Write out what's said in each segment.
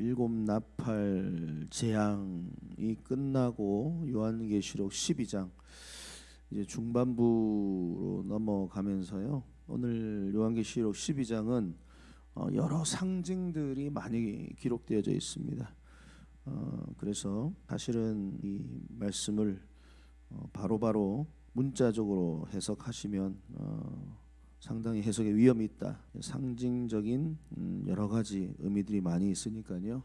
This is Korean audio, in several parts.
일곱 나팔 재앙이 끝나고 요한계시록 12장 이제 중반부로 넘어가면서요. 오늘 요한계시록 12장은 어, 여러 상징들이 많이 기록되어져 있습니다. 어, 그래서 사실은 이 말씀을 어, 바로바로 문자적으로 해석하시면 어, 상당히 해석에 위험이 있다. 상징적인 음, 여러 가지 의미들이 많이 있으니까요.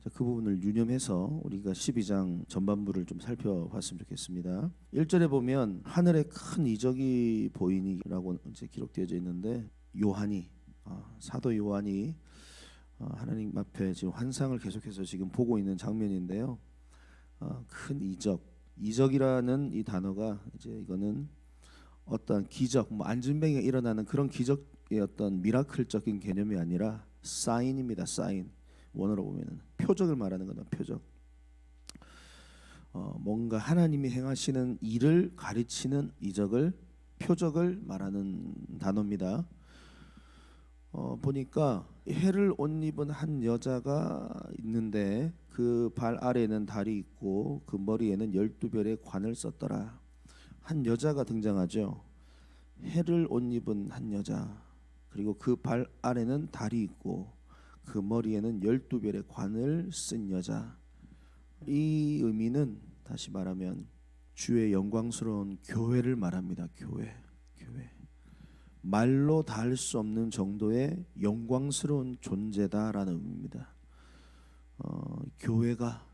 자, 그 부분을 유념해서 우리가 12장 전반부를 좀 살펴봤으면 좋겠습니다. 1절에 보면 하늘에 큰 이적이 보이니라고 이제 기록되어져 있는데 요한이 아, 사도 요한이 어, 하나님 앞에 지금 환상을 계속해서 지금 보고 있는 장면인데요. 어, 큰 이적, 이적이라는 이 단어가 이제 이거는 어떤 기적, 뭐 안진뱅이가 일어나는 그런 기적의 어떤 미라클적인 개념이 아니라 사인입니다. 사인 원어로 보면은 표적을 말하는 거다. 표적. 어, 뭔가 하나님이 행하시는 일을 가르치는 이적을 표적을 말하는 단어입니다. 어, 보니까 해를 옷 입은 한 여자가 있는데 그 발 아래에는 달이 있고 그 머리에는 열두 별의 관을 썼더라. 한 여자가 등장하죠. 해를 옷 입은 한 여자 그리고 그 발 아래는 달이 있고 그 머리에는 열두 별의 관을 쓴 여자. 이 의미는 다시 말하면 주의 영광스러운 교회를 말합니다. 교회, 교회. 말로 닿을 수 없는 정도의 영광스러운 존재다라는 의미입니다. 어, 교회가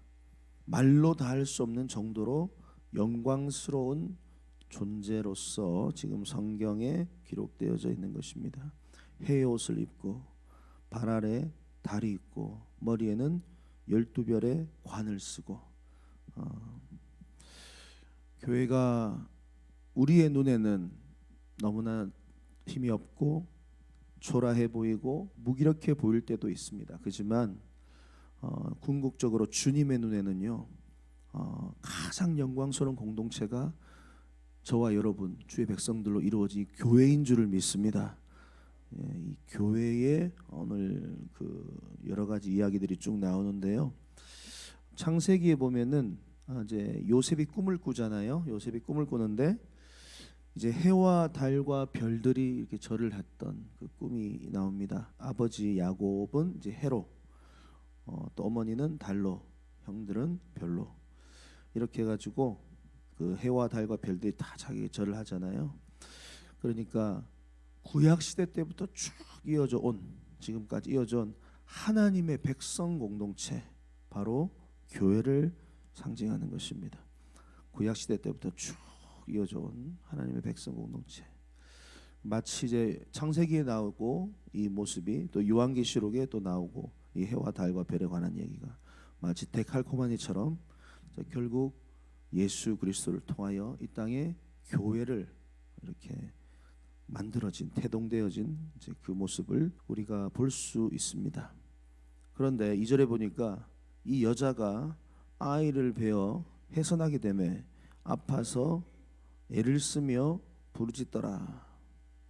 말로 닿을 수 없는 정도로 영광스러운 존재로서 지금 성경에 기록되어져 있는 것입니다. 해의 옷을 입고 발 아래 달이 있고 머리에는 열두 별의 관을 쓰고 어, 교회가 우리의 눈에는 너무나 힘이 없고 초라해 보이고 무기력해 보일 때도 있습니다. 그렇지만 어, 궁극적으로 주님의 눈에는요 어, 가장 영광스러운 공동체가 저와 여러분 주의 백성들로 이루어진 교회인 줄을 믿습니다. 예, 이 교회의 오늘 그 여러 가지 이야기들이 쭉 나오는데요. 창세기에 보면은 아, 이제 요셉이 꿈을 꾸잖아요. 요셉이 꿈을 꾸는데 이제 해와 달과 별들이 이렇게 절을 했던 그 꿈이 나옵니다. 아버지 야곱은 이제 해로, 어, 또 어머니는 달로, 형들은 별로 이렇게 해가지고 그 해와 달과 별들이 다 자기 절을 하잖아요. 그러니까 구약 시대 때부터 쭉 이어져 온 지금까지 이어져 온 하나님의 백성 공동체 바로 교회를 상징하는 것입니다. 구약 시대 때부터 쭉 이어져 온 하나님의 백성 공동체. 마치 이제 창세기에 나오고 이 모습이 또 요한계시록에 또 나오고 이 해와 달과 별에 관한 얘기가 마치 데칼코마니처럼 결국 예수 그리스도를 통하여 이 땅에 교회를 이렇게 만들어진 태동되어진 이제 그 모습을 우리가 볼 수 있습니다. 그런데 이절에 보니까 이 여자가 아이를 베어 해선하게 되매 아파서 애를 쓰며 부르짖더라.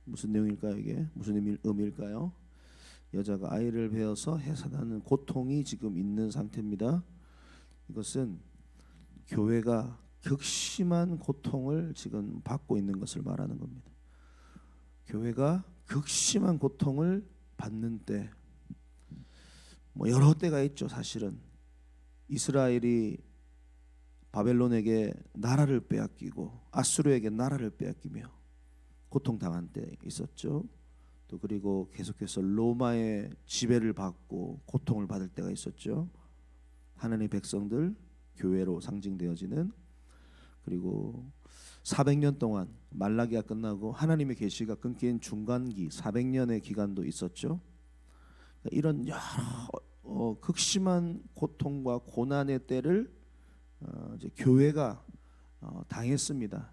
무슨 내용일까요 이게? 무슨 의미, 의미일까요? 여자가 아이를 베어서 해산하는 고통이 지금 있는 상태입니다. 이것은 교회가 극심한 고통을 지금 받고 있는 것을 말하는 겁니다. 교회가 극심한 고통을 받는 때, 뭐 여러 때가 있죠. 사실은 이스라엘이 바벨론에게 나라를 빼앗기고 아수르에게 나라를 빼앗기며 고통당한 때 있었죠. 또 그리고 계속해서 로마의 지배를 받고 고통을 받을 때가 있었죠. 하나님의 백성들 교회로 상징되어지는 그리고 400년 동안 말라기가 끝나고 하나님의 계시가 끊긴 중간기 400년의 기간도 있었죠. 이런 여러 어, 극심한 고통과 고난의 때를 어, 이제 교회가 어, 당했습니다.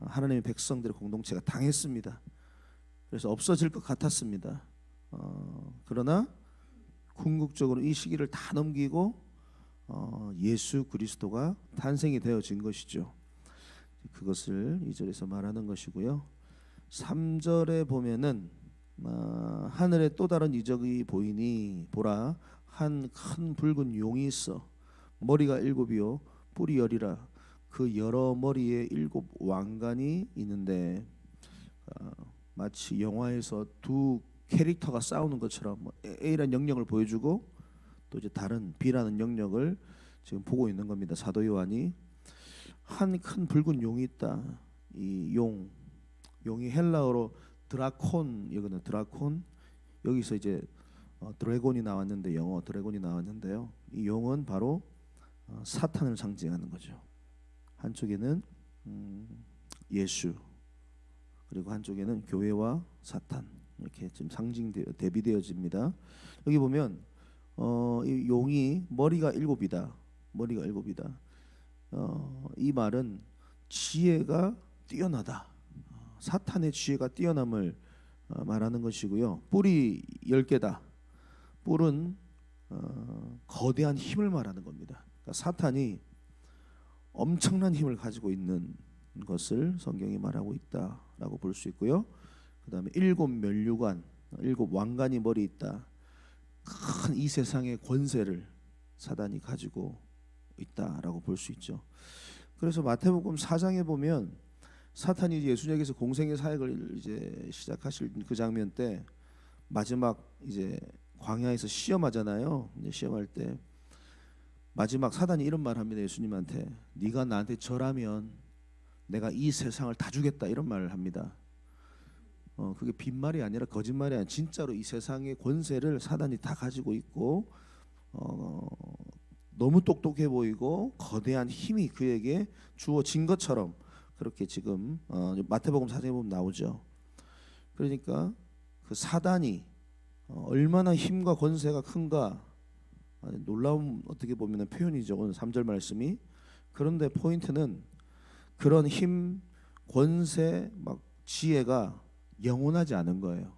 어, 하나님의 백성들의 공동체가 당했습니다. 그래서 없어질 것 같았습니다. 어, 그러나 궁극적으로 이 시기를 다 넘기고 어, 예수 그리스도가 탄생이 되어진 것이죠. 그것을 이 절에서 말하는 것이고요. 3절에 보면은 어, 하늘에 또 다른 이적이 보이니 보라 한 큰 붉은 용이 있어 머리가 일곱이요 뿔이 열이라 그 여러 머리에 일곱 왕관이 있는데 어, 마치 영화에서 두 캐릭터가 싸우는 것처럼 뭐 A라는 영역을 보여주고 또 이제 다른 B라는 영역을 지금 보고 있는 겁니다. 사도 요한이 한 큰 붉은 용이 있다. 이 용, 용이 헬라어로 드라콘 이거는 드라콘 여기서 이제 어, 드래곤이 나왔는데 영어 드래곤이 나왔는데요. 이 용은 바로 어, 사탄을 상징하는 거죠. 한쪽에는 음, 예수 그리고 한쪽에는 교회와 사탄 이렇게 지금 상징 대비되어집니다. 여기 보면 어, 이 용이 머리가 일곱이다. 머리가 일곱이다. 어, 이 말은 지혜가 뛰어나다. 어, 사탄의 지혜가 뛰어남을 어, 말하는 것이고요. 뿔이 열 개다. 뿔은 어, 거대한 힘을 말하는 겁니다. 그러니까 사탄이 엄청난 힘을 가지고 있는 것을 성경이 말하고 있다라고 볼 수 있고요. 그다음에 일곱 면류관, 일곱 왕관이 머리 있다. 큰 이 세상의 권세를 사단이 가지고 있다라고 볼 수 있죠. 그래서 마태복음 4장에 보면 사탄이 예수님에게서 공생의 사역을 이제 시작하실 그 장면 때 마지막 이제 광야에서 시험하잖아요. 이제 시험할 때 마지막 사단이 이런 말 합니다. 예수님한테 네가 나한테 절하면 내가 이 세상을 다 주겠다 이런 말을 합니다. 어 그게 빈말이 아니라 거짓말이 아니라 진짜로 이 세상의 권세를 사단이 다 가지고 있고 어 너무 똑똑해 보이고 거대한 힘이 그에게 주어진 것처럼 그렇게 지금 어 마태복음 사장에 보면 나오죠. 그러니까 그 사단이 어 얼마나 힘과 권세가 큰가 아니, 놀라운 어떻게 보면 표현이죠. 오늘 3절 말씀이 그런데 포인트는 그런 힘, 권세, 막 지혜가 영원하지 않은 거예요.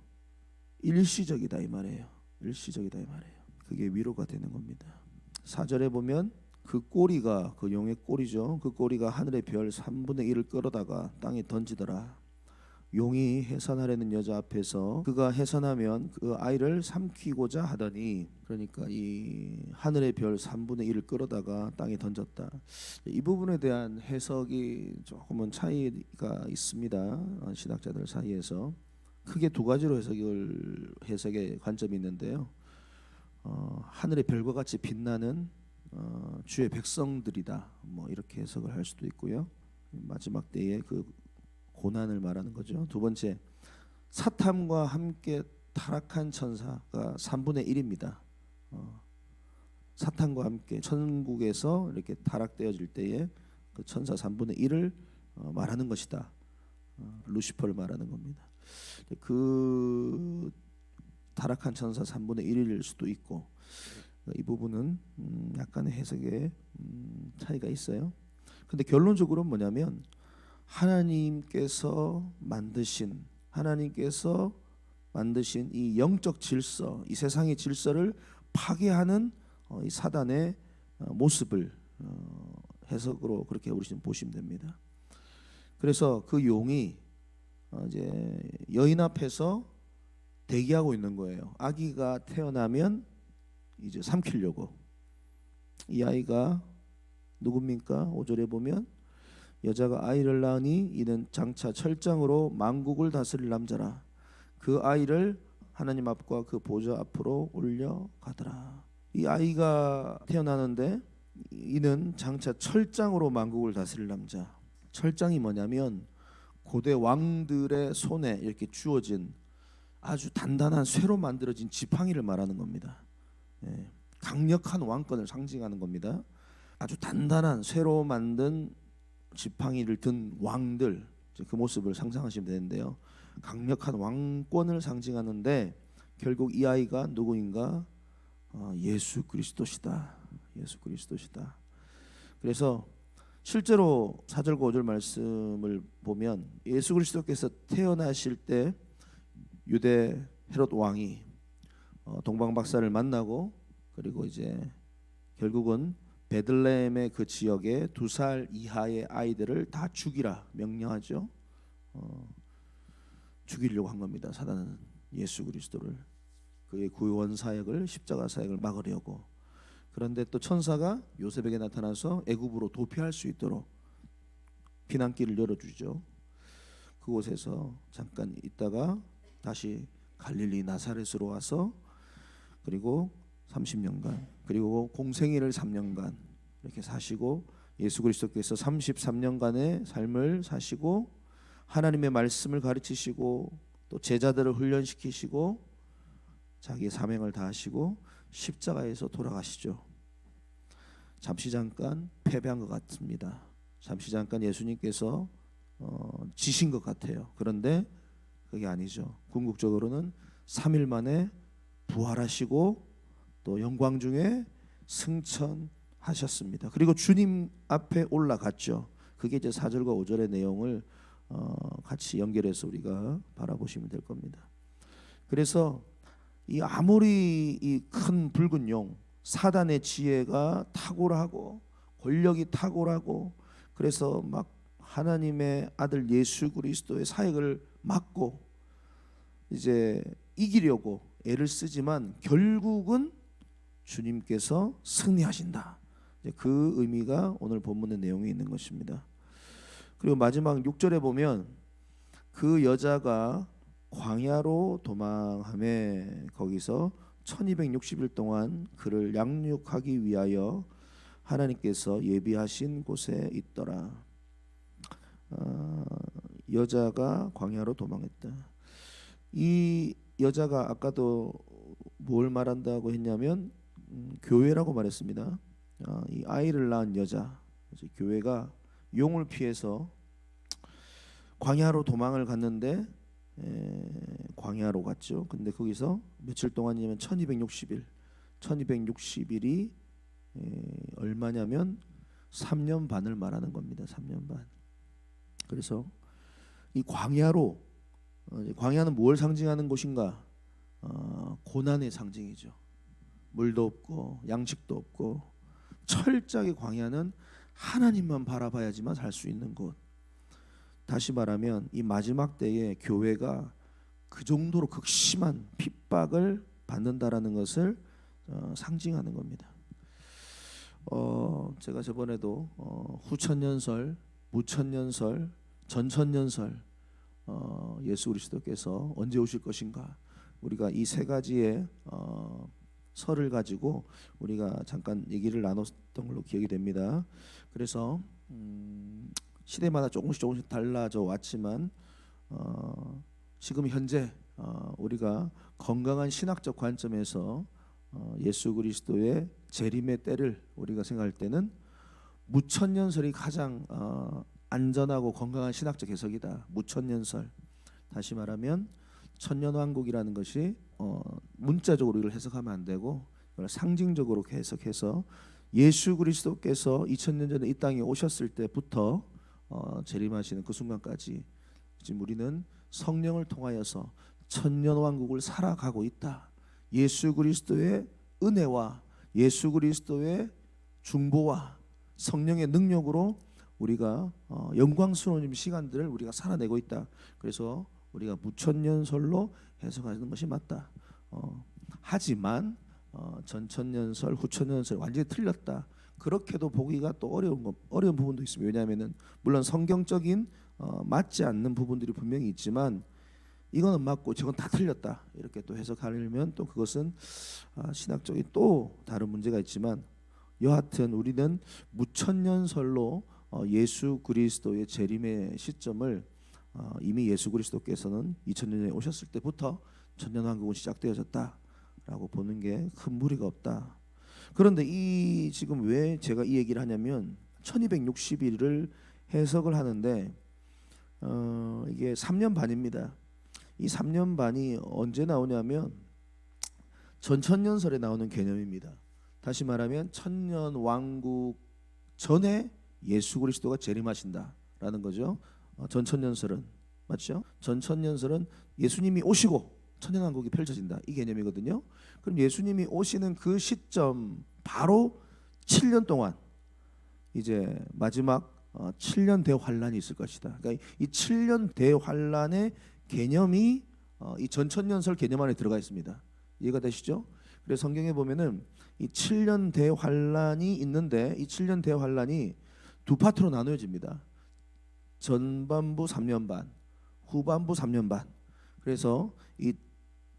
일시적이다 이 말이에요. 일시적이다 이 말이에요. 그게 위로가 되는 겁니다. 4절에 보면 그 꼬리가 그 용의 꼬리죠. 그 꼬리가 하늘의 별 3분의 1을 끌어다가 땅에 던지더라. 용이 해산하려는 여자 앞에서 그가 해산하면 그 아이를 삼키고자 하더니 그러니까 이 하늘의 별 3분의 1을 끌어다가 땅에 던졌다. 이 부분에 대한 해석이 조금은 차이가 있습니다. 신학자들 사이에서 크게 두 가지로 해석을 해석의 관점이 있는데요. 어, 하늘의 별과 같이 빛나는 어, 주의 백성들이다. 뭐 이렇게 해석을 할 수도 있고요. 마지막 때에 그 고난을 말하는 거죠. 두 번째 사탐과 함께 타락한 천사가 3분의 1입니다. 어, 사탄과 함께 천국에서 이렇게 타락되어질 때에 그 천사 3분의 1을 어, 말하는 것이다. 어, 루시퍼를 말하는 겁니다. 그 타락한 천사 3분의 1일 수도 있고 이 부분은 음, 약간의 해석에 음, 차이가 있어요. 근데 결론적으로 뭐냐면 하나님께서 만드신 하나님께서 만드신 이 영적 질서, 이 세상의 질서를 파괴하는 어, 이 사단의 어, 모습을 어, 해석으로 그렇게 우리 좀 보시면 됩니다. 그래서 그 용이 어, 이제 여인 앞에서 대기하고 있는 거예요. 아기가 태어나면 이제 삼키려고. 이 아이가 누굽니까? 5절에 보면 여자가 아이를 낳으니 이는 장차 철장으로 만국을 다스릴 남자라. 그 아이를 하나님 앞과 그 보좌 앞으로 올려 가더라. 이 아이가 태어나는데 이는 장차 철장으로 만국을 다스릴 남자. 철장이 뭐냐면 고대 왕들의 손에 이렇게 주어진 아주 단단한 쇠로 만들어진 지팡이를 말하는 겁니다. 예, 강력한 왕권을 상징하는 겁니다. 아주 단단한 쇠로 만든 지팡이를 든 왕들 그 모습을 상상하시면 되는데요. 강력한 왕권을 상징하는데 결국 이 아이가 누구인가? 어, 예수 그리스도시다. 예수 그리스도시다. 그래서 실제로 4절 5절 말씀을 보면 예수 그리스도께서 태어나실 때 유대 헤롯 왕이 어, 동방 박사를 만나고 그리고 이제 결국은 베들레헴의 그 지역에 두 살 이하의 아이들을 다 죽이라 명령하죠. 어, 죽이려고 한 겁니다. 사단은 예수 그리스도를 그의 구원 사역을 십자가 사역을 막으려고 그런데 또 천사가 요셉에게 나타나서 애굽으로 도피할 수 있도록 피난길을 열어주죠. 그곳에서 잠깐 있다가 다시 갈릴리 나사렛으로 와서 그리고 30년간 그리고 공생애를 3년간 이렇게 사시고 예수 그리스도께서 33년간의 삶을 사시고 하나님의 말씀을 가르치시고 또 제자들을 훈련시키시고 자기의 사명을 다하시고 십자가에서 돌아가시죠. 잠시 잠깐 패배한 것 같습니다. 잠시 잠깐 예수님께서 어, 지신 것 같아요. 그런데 그게 아니죠. 궁극적으로는 3일 만에 부활하시고 또 영광 중에 승천하셨습니다. 그리고 주님 앞에 올라갔죠. 그게 이제 4절과 5절의 내용을 어, 같이 연결해서 우리가 바라보시면 될 겁니다. 그래서 이 아무리 이 큰 붉은 용 사단의 지혜가 탁월하고 권력이 탁월하고 그래서 막 하나님의 아들 예수 그리스도의 사역을 막고 이제 이기려고 애를 쓰지만 결국은 주님께서 승리하신다. 그 의미가 오늘 본문의 내용에 있는 것입니다. 그리고 마지막 6절에 보면 그 여자가 광야로 도망함에 거기서 1260일 동안 그를 양육하기 위하여 하나님께서 예비하신 곳에 있더라. 어, 여자가 광야로 도망했다. 이 여자가 아까도 뭘 말한다고 했냐면 음, 교회라고 말했습니다. 어, 이 아이를 낳은 여자, 교회가 용을 피해서 광야로 도망을 갔는데 에, 광야로 갔죠. 근데 거기서 며칠 동안이냐면 1260일. 1260일이 에, 얼마냐면 3년 반을 말하는 겁니다. 3년 반. 그래서 이 광야로 어, 광야는 무엇을 상징하는 곳인가? 어, 고난의 상징이죠. 물도 없고 양식도 없고 철저하게 광야는 하나님만 바라봐야지만 살 수 있는 곳. 다시 말하면 이 마지막 때에 교회가 그 정도로 극심한 핍박을 받는다라는 것을 어, 상징하는 겁니다. 어, 제가 저번에도 어, 후천년설, 무천년설, 전천년설 어, 예수 그리스도께서 언제 오실 것인가 우리가 이 세 가지의 어, 설을 가지고 우리가 잠깐 얘기를 나눴던 걸로 기억이 됩니다. 그래서 음, 시대마다 조금씩 조금씩 달라져 왔지만 어, 지금 현재 어, 우리가 건강한 신학적 관점에서 어, 예수 그리스도의 재림의 때를 우리가 생각할 때는 무천년설이 가장 어, 안전하고 건강한 신학적 해석이다. 무천년설. 다시 말하면 천년왕국이라는 것이 어, 문자적으로 이걸 해석하면 안 되고 상징적으로 해석해서 예수 그리스도께서 2000년 전에 이 땅에 오셨을 때부터 어, 재림하시는 그 순간까지 지금 우리는 성령을 통하여서 천년 왕국을 살아가고 있다. 예수 그리스도의 은혜와 예수 그리스도의 중보와 성령의 능력으로 우리가 어, 영광스러운 시간들을 우리가 살아내고 있다. 그래서 우리가 무천년설로 해석하는 것이 맞다. 어, 하지만 어, 전천년설, 후천년설 완전히 틀렸다. 그렇게도 보기가 또 어려운 거, 어려운 부분도 있습니다. 왜냐하면은 물론 성경적인 어, 맞지 않는 부분들이 분명히 있지만 이거는 맞고 저건 다 틀렸다 이렇게 또 해석하려면 또 그것은 아, 신학적인 또 다른 문제가 있지만 여하튼 우리는 무천년설로 어, 예수 그리스도의 재림의 시점을 어, 이미 예수 그리스도께서는 2000년에 오셨을 때부터 천년 왕국은 시작되어졌다라고 보는 게 큰 무리가 없다. 그런데 이 지금 왜 제가 이 얘기를 하냐면 1260일을 해석을 하는데 어, 이게 3년 반입니다. 이 3년 반이 언제 나오냐면 전천년설에 나오는 개념입니다. 다시 말하면 천년 왕국 전에 예수 그리스도가 재림하신다라는 거죠. 어, 전천년설은 맞죠? 전천년설은 예수님이 오시고 천년왕국이 펼쳐진다 이 개념이거든요. 그럼 예수님이 오시는 그 시점 바로 7년 동안 이제 마지막 어, 7년 대환란이 있을 것이다. 그러니까 이 7년 대환란의 개념이 어, 이 전천년설 개념 안에 들어가 있습니다. 이해가 되시죠? 그래서 성경에 보면은 이 7년 대환란이 있는데 이 7년 대환란이 두 파트로 나누어집니다. 전반부 3년 반, 후반부 3년 반. 그래서 이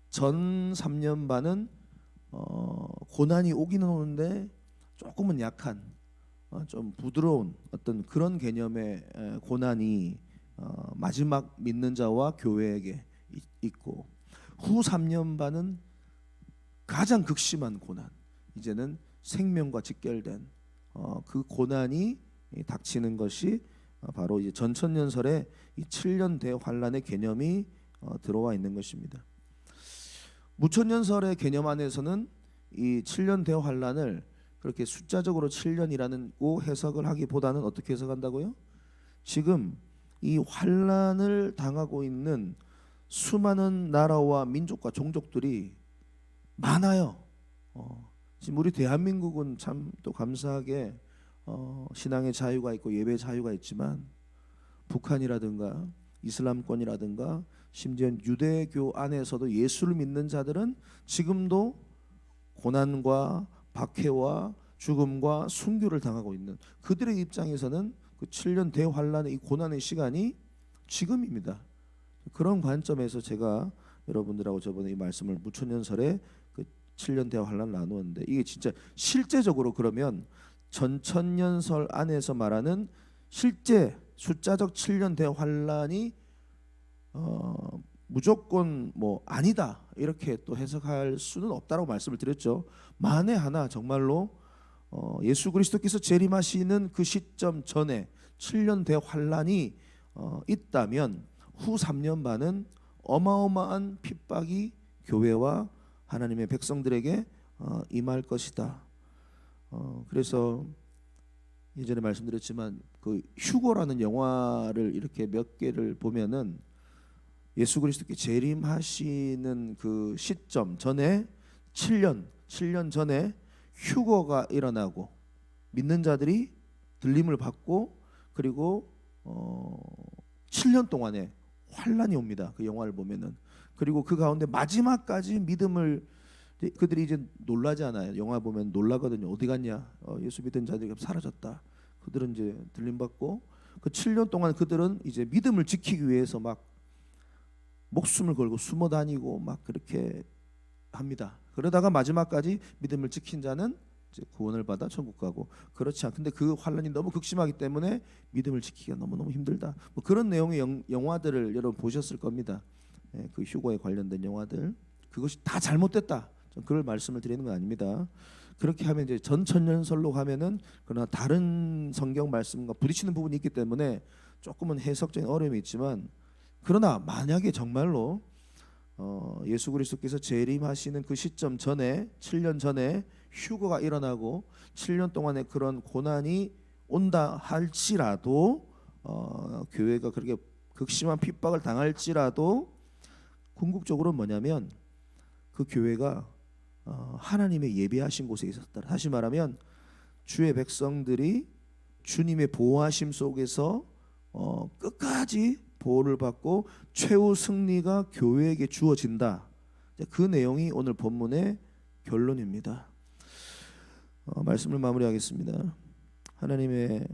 전 3년 반은 어, 고난이 오기는 오는데 조금은 약한 어, 좀 부드러운 어떤 그런 개념의 에, 고난이 어, 마지막 믿는 자와 교회에게 있- 있고 후 3년 반은 가장 극심한 고난 이제는 생명과 직결된 어, 그 고난이 이 닥치는 것이 어, 바로 이제 전천년설의 이 7년 대환란의 개념이 어, 들어와 있는 것입니다. 무천년설의 개념 안에서는 이 7년 대환란을 그렇게 숫자적으로 7년이라는 고 해석을 하기보다는 어떻게 해석한다고요? 지금 이 환란을 당하고 있는 수많은 나라와 민족과 종족들이 많아요. 어, 지금 우리 대한민국은 참 또 감사하게 어, 신앙의 자유가 있고 예배 자유가 있지만 북한이라든가 이슬람권이라든가 심지어 유대교 안에서도 예수를 믿는 자들은 지금도 고난과 박해와 죽음과 순교를 당하고 있는 그들의 입장에서는 그 7년 대환란의 이 고난의 시간이 지금입니다. 그런 관점에서 제가 여러분들하고 저번에 이 말씀을 무천년설에 그 7년 대환란 나누었는데 이게 진짜 실제적으로 그러면 전천년설 안에서 말하는 실제 숫자적 7년 대환란이 어, 무조건 뭐 아니다 이렇게 또 해석할 수는 없다라고 말씀을 드렸죠. 만에 하나 정말로 어, 예수 그리스도께서 재림하시는 그 시점 전에 7년 대환란이 어, 있다면 후 3년 반은 어마어마한 핍박이 교회와 하나님의 백성들에게 어, 임할 것이다. 어, 그래서 예전에 말씀드렸지만 그 휴고라는 영화를 이렇게 몇 개를 보면은 예수 그리스도께 재림하시는 그 시점 전에 7년 7년 전에 휴거가 일어나고 믿는 자들이 들림을 받고 그리고 어 7년 동안에 환란이 옵니다. 그 영화를 보면은 그리고 그 가운데 마지막까지 믿음을 그들이 이제 놀라지 않아요. 영화 보면 놀라거든요. 어디 갔냐? 어, 예수 믿은 자들이 사라졌다. 그들은 이제 들림 받고 그 7년 동안 그들은 이제 믿음을 지키기 위해서 막 목숨을 걸고 숨어 다니고 막 그렇게 합니다. 그러다가 마지막까지 믿음을 지킨 자는 이제 구원을 받아 천국 가고 그렇지 않. 근데 그 환란이 너무 극심하기 때문에 믿음을 지키기가 너무 너무 힘들다. 뭐 그런 내용의 영, 영화들을 여러분 보셨을 겁니다. 예, 그 휴고에 관련된 영화들 그것이 다 잘못됐다. 전 그럴 말씀을 드리는 건 아닙니다. 그렇게 하면 이제 전천년설로 가면은 그러나 다른 성경 말씀과 부딪히는 부분이 있기 때문에 조금은 해석적인 어려움이 있지만 그러나 만약에 정말로 어, 예수 그리스도께서 재림하시는 그 시점 전에 7년 전에 휴거가 일어나고 7년 동안의 그런 고난이 온다 할지라도 어, 교회가 그렇게 극심한 핍박을 당할지라도 궁극적으로 뭐냐면 그 교회가 어, 하나님의 예비하신 곳에 있었다. 다시 말하면 주의 백성들이 주님의 보호하심 속에서 어, 끝까지 보호를 받고 최후 승리가 교회에게 주어진다. 그 내용이 오늘 본문의 결론입니다. 어, 말씀을 마무리하겠습니다. 하나님의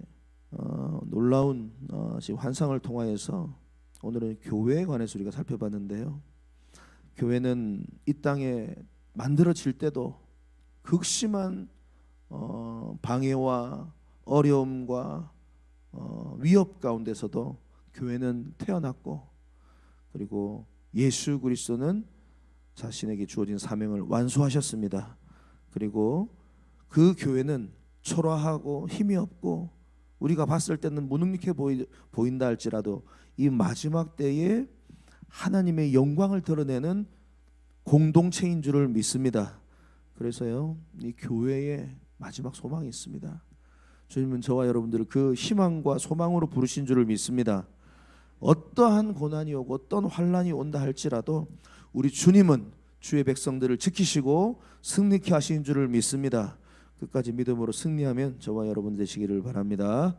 어, 놀라운 어, 환상을 통하여서 오늘은 교회에 관해서 우리가 살펴봤는데요. 교회는 이 땅에 만들어질 때도 극심한 어, 방해와 어려움과 어, 위협 가운데서도 교회는 태어났고 그리고 예수 그리스도는 자신에게 주어진 사명을 완수하셨습니다. 그리고 그 교회는 초라하고 힘이 없고 우리가 봤을 때는 무능력해 보이, 보인다 할지라도 이 마지막 때에 하나님의 영광을 드러내는 공동체인 줄을 믿습니다. 그래서요 이 교회에 마지막 소망이 있습니다. 주님은 저와 여러분들을 그 희망과 소망으로 부르신 줄을 믿습니다. 어떠한 고난이 오고 어떤 환란이 온다 할지라도 우리 주님은 주의 백성들을 지키시고 승리케 하신 줄을 믿습니다. 끝까지 믿음으로 승리하면 저와 여러분 되시기를 바랍니다.